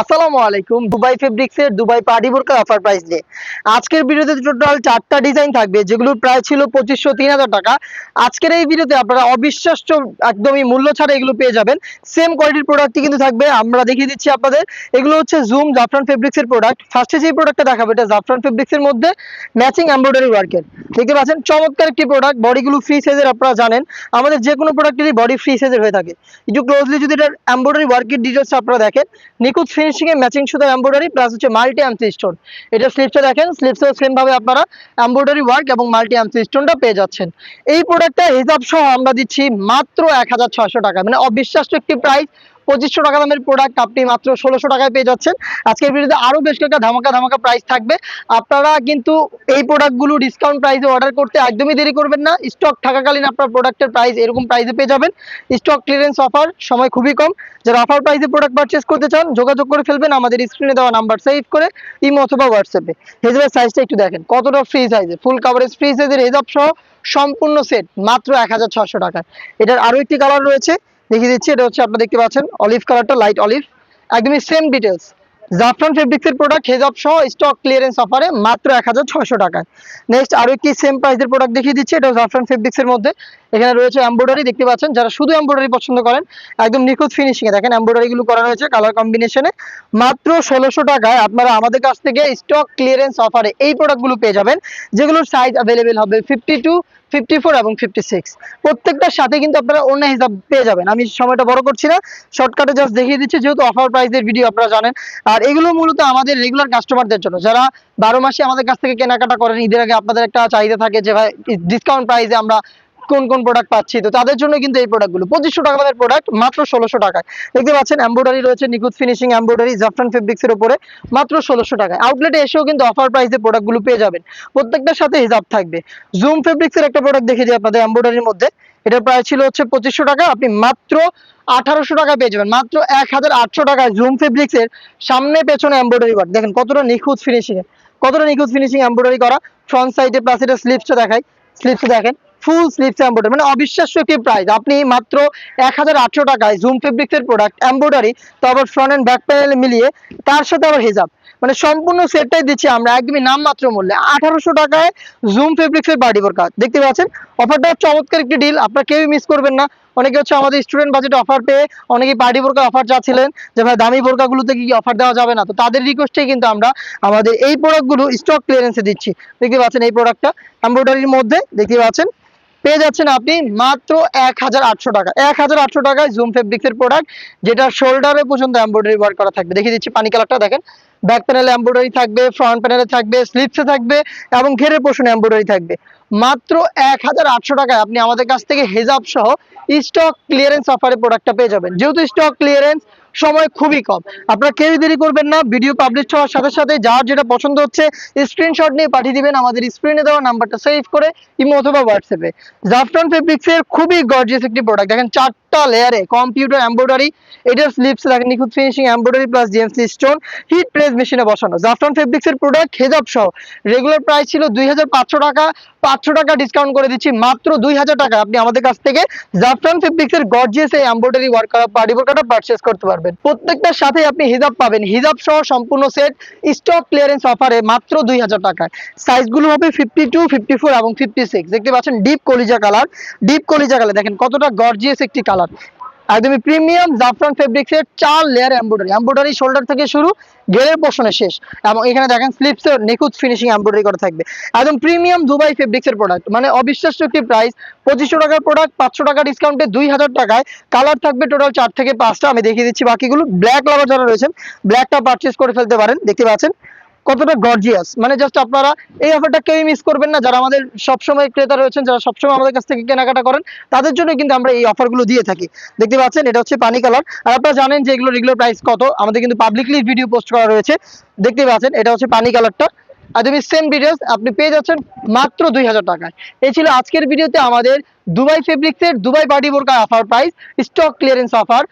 আসসালামু আলাইকুম। Dubai fabrics এর দুবাই পার্টি বোরকার অফার প্রাইস নিয়ে। আজকের ভিডিওতে টোটাল চারটা ডিজাইন থাকবে, যেগুলোর প্রাইস ছিল পঁচিশশো তিন হাজার টাকা। আজকের এই ভিডিওতে আপনারা অবিশ্বাস্য একদমই মূল্য ছাড়া এগুলো পেয়ে যাবেন। সেম কোয়ালিটির প্রোডাক্টই কিন্তু থাকবে। আমরা দেখিয়ে দিচ্ছি আপনাদের। এগুলো হচ্ছে জুম জাফরান ফেব্রিক্স এর প্রোডাক্ট ফার্স্টে যে প্রোডাক্টটা দেখাবো, এটা জাফরান ফেব্রিক্স এর মধ্যে ম্যাচিং এমব্রয়ডারি ওয়ার্কের দেখতে পাচ্ছেন, চমৎকার একটি প্রোডাক্ট বডিগুলো ফ্রি সাইজের আপনারা জানেন। আমাদের যে কোনো প্রোডাক্টেরই বডি ফ্রি সাইজের হয়ে থাকে। একটু ক্লোজলি যদি এটার এমব্রয়ডারি ওয়ার্কের ডিটেলস আপনারা দেখেন, নিখুঁত ফিনিশিং এ ম্যাচিং শুধু এমব্রয়ডারি প্লাস হচ্ছে মাল্টি অ্যামসি স্টোন এটা স্লিপসে দেখেন স্লিপসে সেম ভাবে আপনারা এমব্রয়ডারি ওয়ার্ক এবং মাল্টি অ্যামসি স্টোনটা পেয়ে যাচ্ছেন। এই প্রোডাক্টটা হিসাব সহ আমরা দিচ্ছি মাত্র এক হাজার ছয়শো টাকা। মানে অবিশ্বাস্য একটি প্রাইস পঁচিশশো টাকা দামের প্রোডাক্ট আপনি মাত্র ষোলোশো টাকায় পেয়ে যাচ্ছেন। আজকের ভিডিওতে আরও বেশ কয়েকটা ধামাকা ধামাকা প্রাইস থাকবে। আপনারা কিন্তু এই প্রোডাক্টগুলো ডিসকাউন্ট প্রাইসে অর্ডার করতে একদমই দেরি করবেন না। স্টক থাকাকালীন আপনার প্রোডাক্টের প্রাইস এরকম প্রাইসে পেয়ে যাবেন। স্টক ক্লিয়ারেন্স অফার সময় খুবই কম। যারা অফার প্রাইসে প্রোডাক্ট পারচেস করতে চান, যোগাযোগ করে ফেলবেন। আমাদের স্ক্রিনে দেওয়া নাম্বার সেভ করে ইমো অথবা হোয়াটসঅ্যাপে হেজবের সাইজটা একটু দেখেন। কতটা ফ্রি সাইজে ফুল কাভারেজ ফ্রি সাইজের হেজাব সহ সম্পূর্ণ সেট মাত্র এক হাজার ছশো টাকায়। এটার আরও একটি কালার রয়েছে। দেখিয়ে দিচ্ছি, এটা হচ্ছে আপনারা দেখতে পাচ্ছেন অলিভ কালারটা লাইট অলিভ একদমই সেম ডিটেলস জাফরান ফেব্রিক্স এর প্রোডাক্ট হেজাব সহ স্টক ক্লিয়ারেন্স অফারে মাত্র এক হাজার ছয়শো টাকায়। নেক্সট আরও একটি সেম প্রাইসের প্রোডাক্ট দেখিয়ে দিচ্ছি এটা জাফরান ফেব্রিক্স এর মধ্যে। এখানে রয়েছে এমব্রয়ডারি দেখতে পাচ্ছেন, যারা শুধু এমব্রয়ডারি পছন্দ করেন, একদম নিখুঁত ফিনিশিং এ দেখেন এমব্রয়ডারি গুলো করা হয়েছে কালার কম্বিনেশনে মাত্র ষোলোশো টাকায় আপনারা আমাদের কাছ থেকে স্টক ক্লিয়ারেন্স অফারে এই প্রোডাক্টগুলো পেয়ে যাবেন, যেগুলোর সাইজ অ্যাভেলেবেল হবে ফিফটি টু ফিফটি ফোর এবং ফিফটি সিক্স প্রত্যেকটার সাথে কিন্তু আপনারা অন্য হিসাব পেয়ে যাবেন। আমি সময়টা বড় করছি না শর্টকাটে জাস্ট দেখিয়ে দিচ্ছি, যেহেতু অফার প্রাইসের ভিডিও আপনারা জানেন। আর এগুলো মূলত আমাদের রেগুলার কাস্টমারদের জন্য। যারা বারো মাসে আমাদের কাছ থেকে কেনাকাটা করেন, ঈদের আগে আপনাদের একটা চাহিদা থাকে যে ভাই ডিসকাউন্ট প্রাইসে আমরা কোন কোন প্রোডাক্ট পাচ্ছি? তো তাদের জন্য কিন্তু এই প্রোডাক্টগুলো পঁচিশশো টাকা দামের প্রোডাক্ট মাত্র ষোলোশো টাকায়। দেখতে পাচ্ছেন এমব্রয়ডারি রয়েছে, নিখুঁত ফিনিশিং এমব্রয়ডারি জাফরান ফেব্রিক্সের উপরে, মাত্র ষোলোশো টাকায়। আউটলেটে এসেও কিন্তু অফার প্রাইসে প্রোডাক্টগুলো পেয়ে যাবেন। প্রত্যেকটার সাথে হিসাব থাকবে। জুম ফেব্রিক্সের একটা প্রোডাক্ট দেখে দিই আপনাদের এমব্রয়ডারির মধ্যে। এটার প্রাইস ছিল হচ্ছে পঁচিশশো টাকা, আপনি মাত্র আঠারোশো টাকা পেয়ে যাবেন। মাত্র এক হাজার আটশো টাকায় জুম ফেব্রিক্সের সামনে পেছনে এমব্রয়ডারি ওয়ার্ক দেখেন, কতটা নিখুঁত ফিনিশিং কতটা নিখুঁত ফিনিশিং এমব্রয়ডারি করা। ফ্রন্ট সাইডে প্লাস এটা স্লিপসটা দেখাই। স্লিপসে দেখেন। ফুল স্লিপস এমব্রয়ডারি মানে অবিশ্বাস্য একটি প্রাইস আপনি মাত্র এক হাজার আটশো টাকায় জুম ফেব্রিক্সের প্রোডাক্ট এমব্রয়ডারি তো আবার ফ্রন্ট অ্যান্ড ব্যাক প্যানেল মিলিয়ে তার সাথে আবার হিজাব। মানে সম্পূর্ণ সেটটাই দিচ্ছি আমরা একদমই নামমাত্র মূল্যে। আঠারোশো টাকায় জুম ফেব্রিক্সের বাড়ি বোরকা দেখতে পাচ্ছেন? অফারটা চমৎকার একটি ডিল আপনারা কেউই মিস করবেন না। অনেকে হচ্ছে আমাদের স্টুডেন্ট বাজেট অফার পেয়ে অনেকেই পার্টি বোরকা অফার চাচ্ছিলেন যে, ভাই, দামি বোরকাগুলোতে কি অফার দেওয়া যাবে না? তো তাদের রিকোয়েস্টেই কিন্তু আমরা আমাদের এই প্রোডাক্টগুলো স্টক ক্লিয়ারেন্সে দিচ্ছি। দেখতে পাচ্ছেন এই প্রোডাক্টটা এমব্রয়ডারির মধ্যে। দেখতে পাচ্ছেন? পেয়ে যাচ্ছেন আপনি মাত্র এক হাজার আটশো টাকা। এক হাজার আটশো টাকায় জুম ফেব্রিক্সের প্রোডাক্ট যেটা শোল্ডারে পর্যন্ত এমব্রয়ডারি ওয়ার্ক করা থাকবে। দেখিয়ে দিচ্ছি পানি কালারটা দেখেন। ব্যাক প্যানেলে এমব্রয়ডারি থাকবে ফ্রন্ট প্যানেলে থাকবে স্লিপসে থাকবে এবং ঘেরের পোষণে এমব্রয়ডারি থাকবে। মাত্র এক হাজার আটশো টাকায় আপনি আমাদের কাছ থেকে হেজাব সহ স্টক ক্লিয়ারেন্স অফারে প্রোডাক্টটা পেয়ে যাবেন। যেহেতু স্টক ক্লিয়ারেন্স সময় খুবই কম। আপনারা কেউই দেরি করবেন না ভিডিও পাবলিশ হওয়ার সাথে সাথে যার যেটা পছন্দ হচ্ছে স্ক্রিনশট নিয়ে পাঠিয়ে দিবেন, আমাদের স্ক্রিনে দেওয়া নাম্বারটা সেভ করে ইমো অথবা হোয়াটসঅ্যাপে জাফরান ফেব্রিক্স এর খুবই গর্জিয়াস একটি প্রোডাক্ট দেখেন চারটা লেয়ারে কম্পিউটার এমব্রয়ডারি এটার স্লিপস দেখেন নিখুঁত finishing embroidery plus GMC stone heat press মেশিনে বসানো। জাফরান ফেব্রিক্স এর প্রোডাক্ট হেজাব সহ। রেগুলার প্রাইস ছিল দুই হাজার পাঁচশো টাকা। পাঁচশো টাকা ডিসকাউন্ট করে দিচ্ছি। মাত্র দুই হাজার টাকা আপনি আমাদের কাছ থেকে জাফরান ফেব্রিক্স এর গর্জিয়াস এই এমব্রয়ডারি ওয়ার্ক করা পার্টি বোরকাটা পারচেস করতে পারবেন। প্রত্যেকটার সাথে আপনি হিজাব পাবেন। হিজাব সহ সম্পূর্ণ সেট স্টক ক্লিয়ারেন্স অফারে মাত্র দুই হাজার টাকায়। সাইজগুলো হবে ফিফটি টু ফিফটি ফোর এবং ফিফটি সিক্স দেখতে পাচ্ছেন ডিপ কলিজা কালার ডিপ কলিজা কালার দেখেন কতটা গর্জিয়াস একটি কালার একদমই প্রিমিয়াম জাফরান ফেব্রিক্স এর চার লেয়ার এমব্রয়ডারি এমব্রয়ডারি শোল্ডার থেকে শুরু গেরের পোর্শনে শেষ। এবং এখানে দেখেন স্লিপস এর নিখুঁত ফিনিশিং এমব্রয়ডারি করা থাকবে। একদম প্রিমিয়াম দুবাই ফেব্রিক্স এর প্রোডাক্ট মানে অবিশ্বাস্য একটি প্রাইস পঁচিশশো টাকার প্রোডাক্ট পাঁচশো টাকা ডিসকাউন্টে দুই হাজার টাকায়। কালার থাকবে টোটাল চার থেকে পাঁচটা। আমি দেখিয়ে দিচ্ছি বাকিগুলো। ব্ল্যাক লাভার যারা রয়েছেন ব্ল্যাকটা পারচেস করে ফেলতে পারেন। দেখতে পাচ্ছেন? কতটা গর্জিয়াস মানে জাস্ট আপনারা এই অফারটা কেউই মিস করবেন না। যারা আমাদের সবসময় ক্রেতা রয়েছেন, যারা সবসময় আমাদের কাছ থেকে কেনাকাটা করেন, তাদের জন্য কিন্তু আমরা এই অফারগুলো দিয়ে থাকি। দেখতে পাচ্ছেন, এটা হচ্ছে পানি কালার আর আপনারা জানেন যে এগুলো রেগুলার প্রাইস কত? আমাদের কিন্তু পাবলিকলি ভিডিও পোস্ট করা রয়েছে। দেখতে পাচ্ছেন, এটা হচ্ছে পানি কালারটা আর তুমি সেম ডিটেলস আপনি পেয়ে যাচ্ছেন মাত্র দুই হাজার টাকায়। এই ছিল আজকের ভিডিওতে আমাদের দুবাই ফেব্রিক্সের দুবাই পার্টি বোরকা offer price stock clearance offer